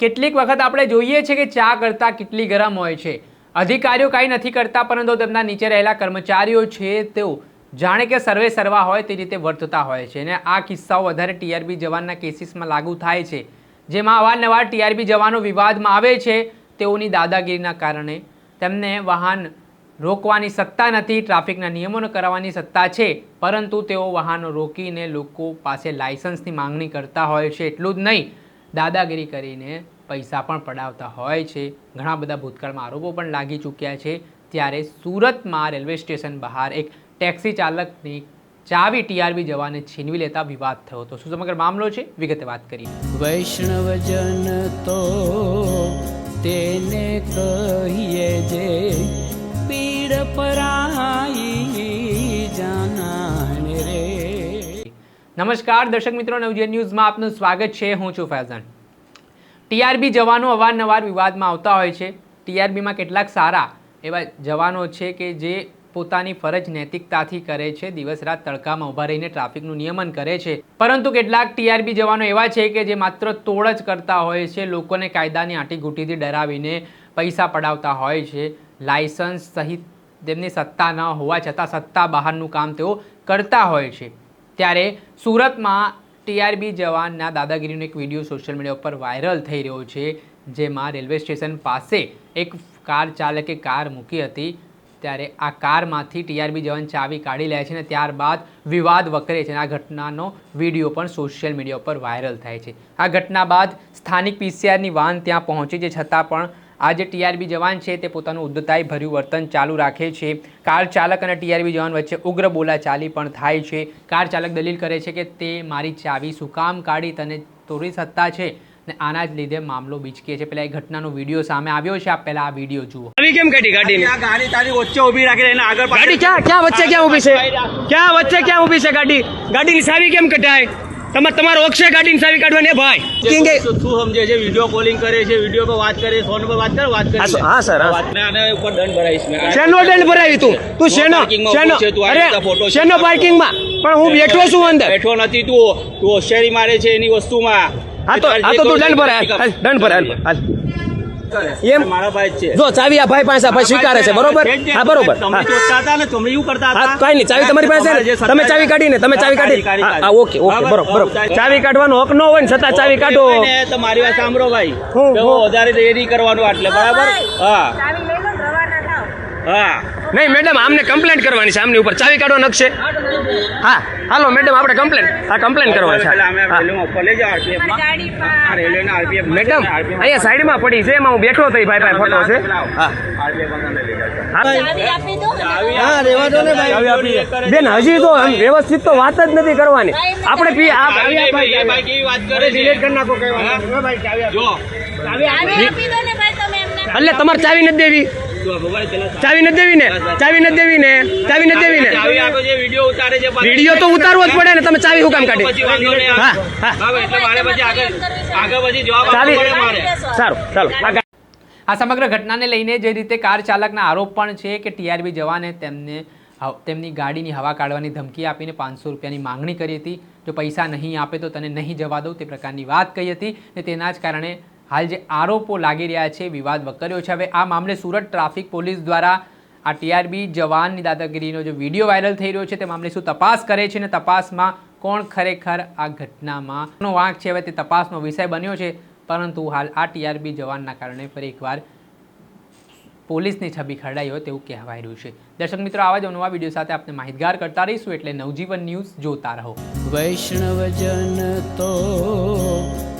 કેટલીક વખત આપણે જોઈએ છે કે ચા કરતાં કેટલી ગરમ હોય છે. અધિકારીઓ કાંઈ નથી કરતા, પરંતુ તેમના નીચે રહેલા કર્મચારીઓ છે તેઓ જાણે કે સર્વે સર્વા હોય તે રીતે વર્તતા હોય છે. અને આ કિસ્સાઓ વધારે ટીઆરબી જવાનના કેસીસમાં લાગુ થાય છે. જેમાં અવારનવાર ટીઆરબી જવાનો વિવાદમાં આવે છે તેઓની દાદાગીરીના કારણે. તેમને વાહન રોકવાની સત્તા નથી, ટ્રાફિકના નિયમોને કરાવવાની સત્તા છે, પરંતુ તેઓ વાહનો રોકીને લોકો પાસે લાયસન્સની માંગણી કરતા હોય છે. એટલું જ નહીં દાદાગીરી કરીને પૈસા પણ પડાવતા હોય છે. ઘણા બધા ભૂતકાળમાં આરોપો પણ લાગી ચૂક્યા છે. ત્યારે સુરતમાં રેલવે સ્ટેશન બહાર એક ટેક્સી ચાલકની ચાવી ટીઆરબી જવાને છીનવી લેતા વિવાદ થયો હતો. શું સમગ્ર મામલો છે? વિગતે વાત કરીએ. વૈષ્ણવજન તો તેને કહીએ જે પીડ પરાઈ નમસ્કાર, દર્શક મિત્રો, નવજીવન ન્યૂઝમાં આપનું સ્વાગત છે. હું છું ફૈઝાન. ટીઆરબી જવાનો અવારનવાર વિવાદમાં આવતા હોય છે. ટીઆરબીમાં કેટલાક સારા એવા જવાનો છે કે જે પોતાની ફરજ નૈતિકતાથી કરે છે દિવસ રાત તડકામાં ઊભા રહીને ટ્રાફિકનું નિયમન કરે છે. પરંતુ કેટલાક ટીઆરબી જવાનો એવા છે કે જે માત્ર તોડ જ કરતા હોય છે, લોકોને કાયદાની આંટીઘૂંટીથી ડરાવીને પૈસા પડાવતા હોય છે. લાયસન્સ સહિત તેમની સત્તા ન હોવા છતાં સત્તા બહારનું કામ તેઓ કરતા હોય છે. ત્યારે સુરતમાં ટીઆરબી જવાનના દાદાગીરીનો એક વીડિયો સોશિયલ મીડિયા ઉપર વાયરલ થઈ રહ્યો છે, જેમાં રેલવે સ્ટેશન પાસે એક કાર ચાલકે કાર મૂકી હતી. ત્યારે આ કારમાંથી ટીઆરબી જવાન ચાવી કાઢી લે છે અને ત્યારબાદ વિવાદ વકરે છે અને આ ઘટનાનો વીડિયો પણ સોશિયલ મીડિયા ઉપર વાયરલ થાય છે. આ ઘટના બાદ સ્થાનિક પીસીઆરની વાન ત્યાં પહોંચી છે, છતાં પણ આ જે ટીઆરબી જવાન છે તે પોતાનું ઉદ્ધતાઈ ભર્યું વર્તન ચાલુ રાખે છે. કાર ચાલક અને ટીઆરબી જવાન વચ્ચે ઉગ્ર બોલાચાલી પણ થાય છે. કાર ચાલક દલીલ કરે છે કે તે મારી ચાવી શું કામ કાઢી તને તોડી સત્તા છે ને આના જ લીધે મામલો બીચકે છે. પેલા એ ઘટનાનો વીડિયો સામે આવ્યો છે. આપ પહેલા આ વીડિયો જુઓ. આવી કેમ કાઢી? ગાડી આ ગાડી તારી વચ્ચે ઊભી રાખી એને આગળ ગાડી ક્યાં ક્યાં વચ્ચે ક્યાં ઊભી છે? ક્યાં વચ્ચે ક્યાં ઊભી છે ગાડી? ગાડીની ચાવી કેમ કઢાય? તમારે તમારો છે ગાડીની ચાવી કાઢવાની ભાઈ? કે શું સમજે છે? વીડિયો કોલિંગ કરે છે વીડિયો પર વાત કરે ફોન પર વાત કરે વાત કરે હા, સર, હા, સર, હા. વાત આના ઉપર દંડ ભરાઈશ મેં. શેનો દંડ ભરાવી તું? તું શેનો શેનો ઊભો છે, તું આ અરે ફોટો છે. શેનો પાર્કિંગમાં પણ હું બેઠો છું અંદર. બેઠો નથી તું. તું હોશિયારી મારે છે એની વસ્તુમાં. હા તો હા તો તું દંડ ભરાય. દંડ ભરાય હાલ. એમ? મારા ભાઈ છે. જો ચાવી આ ભાઈ પાસે આ ભાઈ સ્વીકારે છે બરોબર? ને. હા બરોબર. તમે હતા ને તમે એવું કરતા હતા? કઈ નહીં ચાવી તમારી પાસે છે. તમે ચાવી કાઢીને તમે ચાવી કાઢી. હા ઓકે ઓકે બરોબર બરોબર. ચાવી કાઢવાનો હક ન હોય ને છતાં ચાવી કાઢો. તમારી મારી વાત સાંભળો ભાઈ. હું, વધારે દેરી કરવાનું આટલે બરાબર? હા ચાવી લઈ લો ને રવાના થાવ હા. નહીં મેડમ આમને કમ્પ્લેન્ટ કરવાની છે. આમની ઉપર ચાવી કાઢવા નખશે. હા હાલો મેડમ આપણે કમ્પ્લેન હા કમ્પ્લેન કરવાની છે. મેડમ અહીંયા સાઈડમાં પડી છે એમાં હું બેઠો થઈ ભાઈ ભાઈ ફોટો છે. હા. બેન હજી તો વ્યવસ્થિત તો વાત જ નથી કરવાની. આપણે પી આ ચાવી આપી, એ ભાઈ કેવી વાત કરે છે. ડિલીટ કરી નાખો કઈ વાત હા? નહીં. ભાઈ ચાવી આપો. જો. ચાવી આપી દો ને ભાઈ તમે એમને. એટલે તમારે ચાવી નથી દેવી. ચાવી નથી દેવી ને ચાવી નથી દેવી ને ચાવી નથી દેવી ને વીડિયો ઉતારે છે પાછો. વીડિયો તો ઉતારવો જ પડે ને તમે ચાવી હું કામ કાઢી? હા હા. હા, એટલે મારે પછી આગળ આગળ પછી જવાબ ચાવી આપવો પડે મારે. સારું ચાલો આ સમગ્ર ઘટનાને લઈને જે રીતે કાર ચાલકના આરોપ પણ છે કે ટીઆરબી જવાને તેમને તેમની ગાડીની હવા કાઢવાની ધમકી આપીને પાંચસો રૂપિયાની માંગણી કરી હતી. જો પૈસા નહીં આપે તો તને નહીં જવા દઉં તે પ્રકારની વાત કહી હતી ને તેના જ કારણે હાલ જે આરોપો લાગી રહ્યા છે, વિવાદ વકર્યો છે. હવે આ મામલે સુરત ટ્રાફિક પોલીસ દ્વારા આ ટીઆરબી જવાનની દાદાગીરીનો જે વીડિયો વાયરલ થઈ રહ્યો છે, તે મામલે શું તપાસ કરે છે ને તપાસમાં કોણ ખરેખર આ ઘટનામાં વાંક છે? હવે તે તપાસનો વિષય બન્યો છે, પરંતુ હાલ આ ટીઆરબી જવાનના કારણે ફરી એકવાર પોલીસની છબી ખરડાઈ હોય તેવું કહેવાય રહ્યું છે. દર્શક મિત્રો, આવા જ નવા વીડિયો સાથે આપણે માહિતગાર કરતા રહીશું એટલે નવજીવન ન્યૂઝ જોતા રહો. વૈષ્ણવજન તો